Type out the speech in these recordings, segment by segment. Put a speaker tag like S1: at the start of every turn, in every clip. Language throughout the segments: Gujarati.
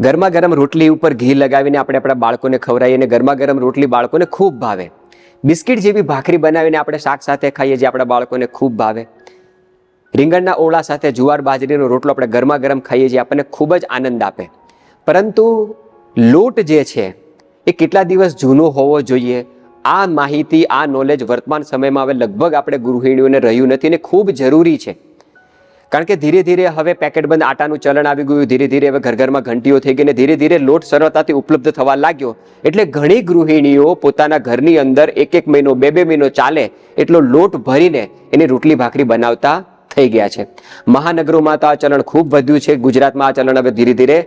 S1: ગરમા ગરમ રોટલી ઉપર ઘી લગાવીને આપણે આપણા બાળકોને ખવડાવીએ અને ગરમા ગરમ રોટલી બાળકોને ખૂબ ભાવે. બિસ્કિટ જેવી ભાખરી બનાવીને આપણે શાક સાથે ખાઈએ જે આપણા બાળકોને ખૂબ ભાવે. રીંગણના ઓળા સાથે જુવાર બાજરીનો રોટલો આપણે ગરમા ગરમ ખાઈએ છીએ આપણને ખૂબ જ આનંદ આપે. પરંતુ લોટ જે છે, એ કેટલા દિવસ જૂનો હોવો જોઈએ? આ માહિતી, આ નોલેજ વર્તમાન સમયમાં હવે લગભગ આપણે ગૃહિણીઓને રહ્યું નથી અને ખૂબ જરૂરી છે. કારણ કે ધીરે ધીરે હવે પેકેટ બંધ આટાનું ચલણ આવી ગયું. ધીરે ધીરે હવે ઘર ઘરમાં ઘંટીઓ થઈ ગઈ અને ધીરે ધીરે લોટ સરળતાથી ઉપલબ્ધ થવા લાગ્યો. એટલે ઘણી ગૃહિણીઓ પોતાના ઘરની અંદર એક એક મહિનો, બે બે મહિનો ચાલે એટલો લોટ ભરીને એની રોટલી ભાખરી બનાવતા થઈ ગયા છે. મહાનગરોમાં તો આ ચલણ ખૂબ વધ્યું છે. ગુજરાતમાં આ ચલણ હવે ધીરે ધીરે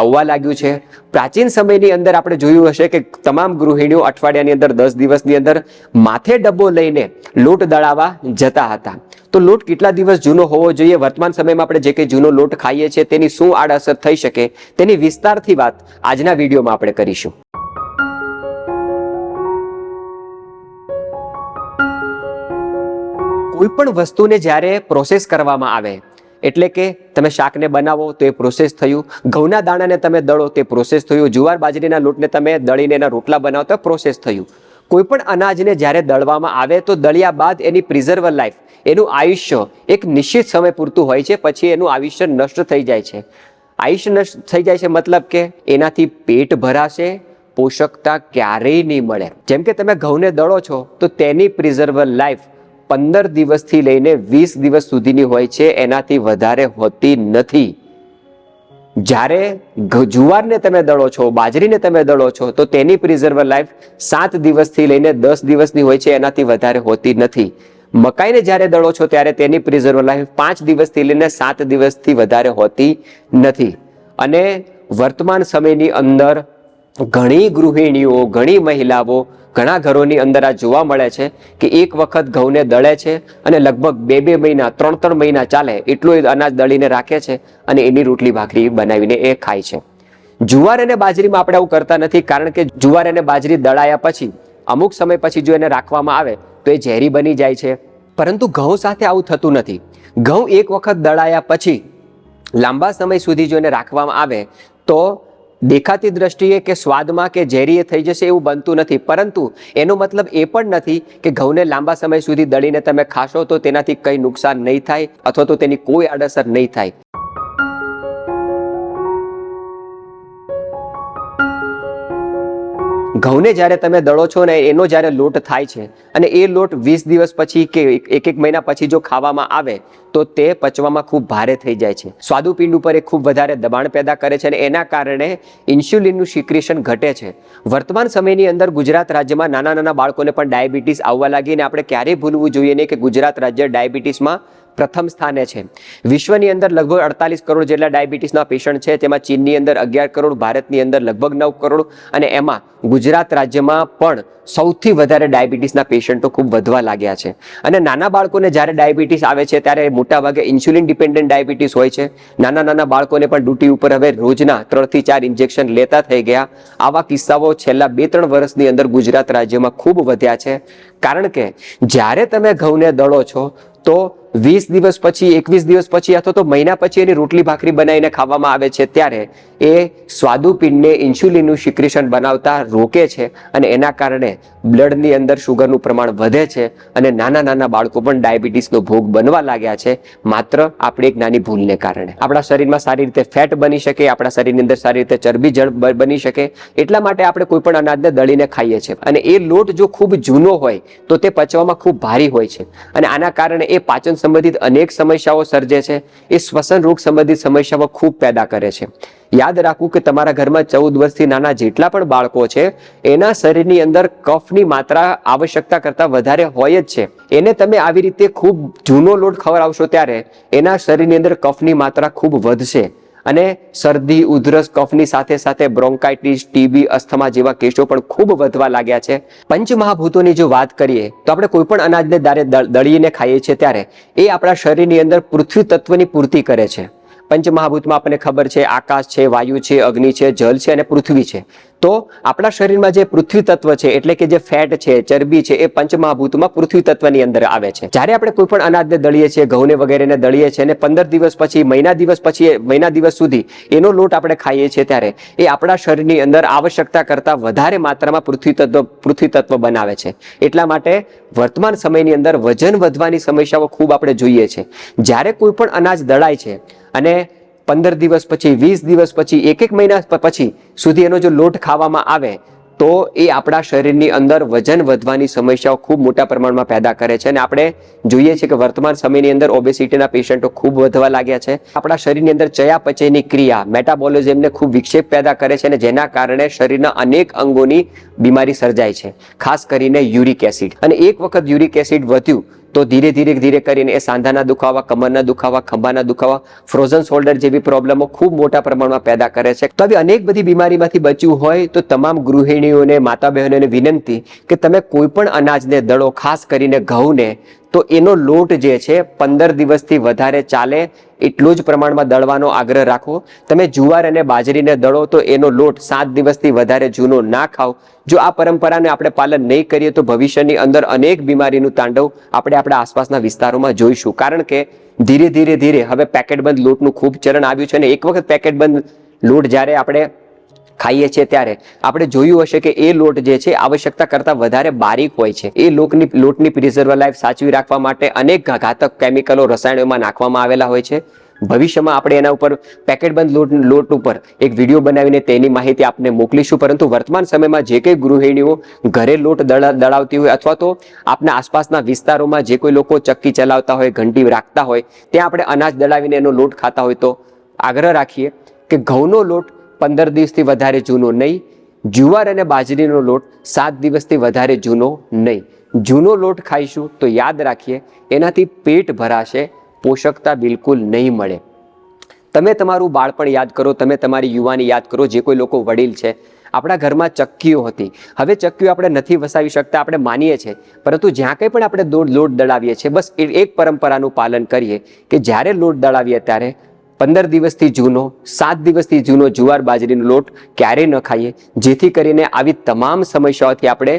S1: આવવા લાગ્યું છે. પ્રાચીન સમયની અંદર આપણે જોયું હશે કે તમામ ગૃહિણીઓ અઠવાડિયાની અંદર, દસ દિવસની અંદર માથે ડબ્બો લઈને લોટ દળાવવા જતા હતા. તો લોટ કેટલા દિવસ જૂનો હોવો જોઈએ? વર્તમાન સમયમાં આપણે જે કંઈ જૂનો લોટ ખાઈએ છીએ તેની શું આડઅસર થઈ શકે? તેની વિસ્તારથી વાત આજના વિડીયોમાં આપણે કરીશું. કોઈ પણ વસ્તુને જ્યારે પ્રોસેસ કરવામાં આવે, એટલે કે તમે શાકને બનાવો તો એ પ્રોસેસ થયું, ઘઉંના દાણાને તમે દળો તે પ્રોસેસ થયું, જુવાર બાજરીના લોટને તમે દળીને એના રોટલા બનાવો તો પ્રોસેસ થયું. કોઈ પણ અનાજને જ્યારે દળવામાં આવે તો દળ્યા બાદ એની પ્રિઝર્વ લાઈફ એનું આયુષ્ય એક નિશ્ચિત સમય પૂરતું હોય છે, પછી એનું આયુષ્ય નષ્ટ થઈ જાય છે. આયુષ્ય નષ્ટ થઈ જાય છે મતલબ કે એનાથી પેટ ભરાશે, પોષકતા ક્યારેય નહીં મળે. જેમ કે તમે ઘઉંને દળો છો, તો તેની પ્રિઝર્વ લાઈફ પંદર દિવસથી લઈને વીસ દિવસ સુધીની હોય છે, એનાથી વધારે હોતી નથી. જ્યારે જુવારને તમે દળો છો, બાજરીને તમે દળો છો, તો તેની પ્રિઝર્વ લાઈફ સાત દિવસથી લઈને દસ દિવસની હોય છે, એનાથી વધારે હોતી નથી. મકાઈને જ્યારે દળો છો, ત્યારે તેની પ્રિઝર્વ લાઈફ પાંચ દિવસથી લઈને સાત દિવસથી વધારે હોતી નથી. અને વર્તમાન સમયની અંદર ઘણી ગૃહિણીઓ, ઘણી મહિલાઓ ઘણા ઘરોની અંદર આ જોવા મળે છે કે એક વખત ઘઉંને દળે છે અને લગભગ બે બે મહિના, ત્રણ ત્રણ મહિના ચાલે એટલું અનાજ દળીને રાખે છે અને એની રોટલી ભાખરી બનાવીને એ ખાય છે. જુવાર અને બાજરીમાં આપણે આવું કરતા નથી કારણ કે જુવાર અને બાજરી દળાયા પછી, અમુક સમય પછી જો એને રાખવામાં આવે તો એ ઝેરી બની જાય છે. પરંતુ ઘઉં સાથે આવું થતું નથી. ઘઉં એક વખત દળાયા પછી લાંબા સમય સુધી જો એને રાખવામાં આવે તો દેખાતી દ્રષ્ટિએ કે સ્વાદમાં કે ઝેરીએ થઈ જશે એવું બનતું નથી. પરંતુ એનો મતલબ એ પણ નથી કે ઘઉંને લાંબા સમય સુધી દળીને તમે ખાશો તો તેનાથી કંઈ નુકસાન નહીં થાય અથવા તો તેની કોઈ આડઅસર નહીં થાય. ઘઉંને જ્યારે તમે દળો છો ને એનો જ્યારે લોટ થાય છે અને એ લોટ વીસ દિવસ પછી કે એક એક મહિના પછી જો ખાવામાં આવે, તો તે પચવામાં ખૂબ ભારે થઈ જાય છે. સ્વાદુપિંડ ઉપર એ ખૂબ વધારે દબાણ પેદા કરે છે અને એના કારણે ઇન્સ્યુલિનનું સિક્રેશન ઘટે છે. વર્તમાન સમયની અંદર ગુજરાત રાજ્યમાં નાના નાના બાળકોને પણ ડાયાબિટીસ આવવા લાગી અને આપણે ક્યારેય ભૂલવું જોઈએ નહીં કે ગુજરાત રાજ્ય ડાયાબિટીસમાં પ્રથમ સ્થાને છે. વિશ્વની અંદર લગભગ અડતાલીસ કરોડ જેટલા ડાયાબિટીસના પેશન્ટ છે. તેમાં ચીનની અંદર અગિયાર કરોડ, ભારતની અંદર લગભગ નવ કરોડ અને એમાં ગુજરાત રાજ્યમાં પણ સૌથી વધારે ડાયાબિટીસના પેશન્ટો ખૂબ વધવા લાગ્યા છે. અને નાના બાળકોને જ્યારે ડાયાબિટીસ આવે છે, ત્યારે મોટાભાગે ઇન્સ્યુલિન ડિપેન્ડન્ટ ડાયાબિટીસ હોય છે. નાના નાના બાળકોને પણ ડ્યુટી ઉપર હવે રોજના ત્રણથી ચાર ઇન્જેક્શન લેતા થઈ ગયા. આવા કિસ્સાઓ છેલ્લા બે ત્રણ વર્ષની અંદર ગુજરાત રાજ્યમાં ખૂબ વધ્યા છે. કારણ કે જ્યારે તમે ઘઉંને દળો છો, તો વીસ દિવસ પછી, એકવીસ દિવસ પછી અથવા તો મહિના પછી એની રોટલી ભાખરી બનાવીને ખાવામાં આવે છે, ત્યારે એ સ્વાદુપિંડને ઇન્સ્યુલિનનું સિક્રેશન બનાવતા રોકે છે અને એના કારણે બ્લડની અંદર શુગરનું પ્રમાણ વધે છે અને નાના નાના બાળકો પણ ડાયાબિટીસનો ભોગ બનવા લાગ્યા છે, માત્ર આપણી એક નાની ભૂલને કારણે. આપણા શરીરમાં સારી રીતે ફેટ બની શકે, આપણા શરીરની અંદર સારી રીતે ચરબી જળ બની શકે, એટલા માટે આપણે કોઈ પણ અનાજને દળીને ખાઈએ છીએ અને એ લોટ જો ખૂબ જૂનો હોય, તો તે પચવામાં ખૂબ ભારી હોય છે. અને આના કારણે એ પાચન સંબંધિત અનેક સમસ્યાઓ સર્જે છે. એ શ્વસન રોગ સંબંધિત સમસ્યાઓ ખૂબ પેદા કરે છે. યાદ રાખવું કે તમારા ઘરમાં ચૌદ વર્ષથી નાના જેટલા પણ બાળકો છે, એના શરીરની અંદર કફની માત્રા આવશ્યકતા કરતાં વધારે હોય જ છે. એને તમે આવી રીતે ખૂબ જૂનો લોટ ખવડાવશો ત્યારે એના શરીરની અંદર કફની માત્રા ખૂબ વધશે. અને શરદી, ઉધરસ, કફની સાથે સાથે બ્રોન્કાઇટિસ, ટીબી, અસ્થમા જેવા કેસો પણ ખૂબ વધવા લાગ્યા છે. પંચમહાભૂતોની જો વાત કરીએ, તો આપણે કોઈ પણ અનાજને દારે દળ- દળીને ખાઈએ છીએ ત્યારે એ આપણા શરીરની અંદર પૃથ્વી તત્વની પૂર્તિ કરે છે. પંચમહાભૂતમાં આપણને ખબર છે, આકાશ છે, વાયુ છે, અગ્નિ છે જલ છે અને પૃથ્વી છે. તો આપણા શરીરમાં જે પૃથ્વી તત્વ છે, એટલે કે જે ફેટ છે, ચરબી છે, એ પંચમહાભૂતમાં પૃથ્વી તત્વની અંદર આવે છે. જ્યારે આપણે કોઈ પણ અનાજને દળીએ છીએ, ઘઉંને વગેરેને દળીએ છીએ અને પંદર દિવસ પછી, મહિના દિવસ પછી, મહિના દિવસ સુધી એનો લોટ આપણે ખાઈએ છીએ ત્યારે એ આપણા શરીરની અંદર આવશ્યકતા કરતાં વધારે માત્રામાં પૃથ્વી તત્વ પૃથ્વી તત્વ બનાવે છે. એટલા માટે વર્તમાન સમયની અંદર વજન વધવાની સમસ્યાઓ ખૂબ આપણે જોઈએ છે. જ્યારે કોઈ પણ અનાજ દળાય છે અને પંદર દિવસ પછી, વીસ દિવસ પછી, એક એક મહિના પછી સુધી એનો જો લોટ ખાવામાં આવે, તો એ આપણા શરીરની અંદર વજન વધવાની સમસ્યાઓ ખૂબ મોટા પ્રમાણમાં પેદા કરે છે. અને આપણે જોઈએ છીએ કે વર્તમાન સમયની અંદર ઓબેસિટીના પેશન્ટો ખૂબ વધવા લાગ્યા છે. આપણા શરીરની અંદર ચયાપચયની ક્રિયા મેટાબોલિઝમને ખૂબ વિક્ષેપ પેદા કરે છે અને જેના કારણે શરીરના અનેક અંગોની બીમારી સર્જાય છે, ખાસ કરીને યુરિક એસિડ અને એક વખત યુરિક એસિડ વધ્યું તો ધીરે ધીરે ધીરે કરીને એ સાંધાના દુખાવા, કમરના દુખાવા, ખંભાના દુખાવા ફ્રોઝન શોલ્ડર જેવી પ્રોબ્લેમો ખૂબ મોટા પ્રમાણમાં પેદા કરે છે. તો આવી અનેક બધી બીમારીમાંથી બચવું હોય તો તમામ ગૃહિણીઓને માતા બહેનોને વિનંતી કે તમે કોઈ પણ અનાજને, દળો, ખાસ કરીને ઘઉંને તો એનો લોટ જે છે, પંદર દિવસથી વધારે ચાલે, એટલું જ પ્રમાણમાં દળવાનો આગ્રહ રાખો. તમે જુવાર અને બાજરીને દળો તો એનો લોટ સાત દિવસથી વધારે જૂનો ના ખાઓ. જો આ પરંપરાને આપણે પાલન નહીં કરીએ તો ભવિષ્યની અંદર અનેક બીમારીનું તાંડવ આપણે આપણા આસપાસના વિસ્તારોમાં જોઈશું. કારણ કે ધીરે ધીરે ધીરે હવે પેકેટબંધ લોટનું ખૂબ ચરણ આવ્યું છે અને એક વખત પેકેટબંધ લોટ જ્યારે આપણે ખાઈએ છીએ ત્યારે. આપણે જોયું હશે કે એ લોટ જે છે, આવશ્યકતા કરતાં વધારે બારીક હોય છે. એ લોટની લોટની પ્રિઝર્વ લાઈફ સાચવી રાખવા માટે અનેક ઘાતક કેમિકલો રસાયણોમાં નાખવામાં આવેલા હોય છે. ભવિષ્યમાં આપણે એના ઉપર પેકેટબંધ લોટ લોટ ઉપર એક વીડિયો બનાવીને તેની માહિતી આપને મોકલીશું. પરંતુ વર્તમાન સમયમાં જે કંઈ ગૃહિણીઓ ઘરે લોટ દળા- દળાવતી હોય અથવા તો આપના આસપાસના વિસ્તારોમાં જે કોઈ લોકો ચક્કી ચલાવતા હોય, ઘંટી રાખતા હોય, ત્યાં આપણે અનાજ દળાવીને એનો લોટ ખાતા હોય તો આગ્રહ રાખીએ કે ઘઉંનો લોટ પંદર દિવસથી વધારે જૂનો નહીં. જુવાર અને બાજરીનો લોટ સાત દિવસથી વધારે જૂનો નહીં. જૂનો લોટ ખાઈશું તો યાદ રાખીએ, એનાથી પેટ ભરાશે, પોષકતા બિલકુલ નહીં મળે. તમે તમારું બાળપણ યાદ કરો, તમે તમારી યુવાની યાદ કરો, જે કોઈ લોકો વડીલ છે. આપણા ઘરમાં ચક્કીઓ હતી. હવે ચક્કીઓ આપણે નથી વસાવી શકતા, આપણે માનીએ છીએ. પરંતુ જ્યાં કંઈ પણ આપણે દોડ લોટ દળાવીએ છીએ, બસ એક પરંપરાનું પાલન કરીએ કે જ્યારે લોટ દળાવીએ ત્યારે પંદર દિવસથી જૂનો, સાત દિવસથી જૂનો જુવાર બાજરીનો લોટ ક્યારેય ન ખાઈએ, જેથી કરીને આવી તમામ સમસ્યાઓથી આપણે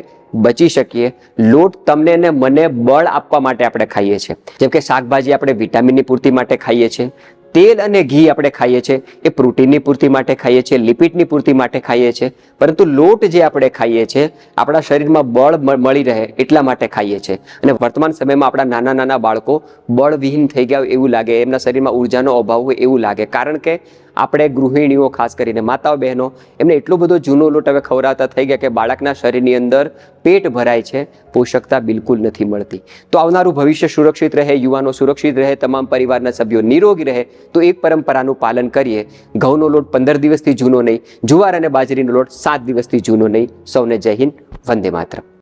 S1: બચી શકીએ. લોટ તમને ને મને બળ આપવા માટે આપણે ખાઈએ છીએ. જેમ કે શાકભાજી આપણે વિટામિનની પૂર્તિ માટે ખાઈએ છીએ. તેલ અને ઘી આપણે ખાઈએ છીએ. એ પ્રોટીનની પૂર્તિ માટે ખાઈએ છીએ, લિપિડની પૂર્તિ માટે ખાઈએ છીએ. પરંતુ લોટ જે આપણે ખાઈએ છીએ, આપણા શરીરમાં બળ મળી રહે એટલા માટે ખાઈએ છીએ. અને વર્તમાન સમયમાં આપણા નાના નાના બાળકો બળવિહીન થઈ ગયા એવું લાગે, એમના શરીરમાં ઉર્જાનો અભાવ હોય એવું લાગે. કારણ કે આપણે ગૃહિણીઓ, ખાસ કરીને માતાઓ, બહેનો, એમને એટલો બધો જૂનો લોટ હવે ખવડાવતા થઈ ગયા કે બાળકના શરીરની અંદર પેટ ભરાય છે, પોષકતા બિલકુલ નથી મળતી. તો આવનારું ભવિષ્ય સુરક્ષિત રહે, યુવાનો સુરક્ષિત રહે, તમામ પરિવારના સભ્યો નિરોગી રહે, તો એક પરંપરાનું પાલન કરીએ. ઘઉંનો લોટ પંદર દિવસથી જૂનો નહીં, જુવાર અને બાજરીનો લોટ સાત દિવસથી જૂનો નહીં. સૌને જય હિન્દ, વંદે માતરમ.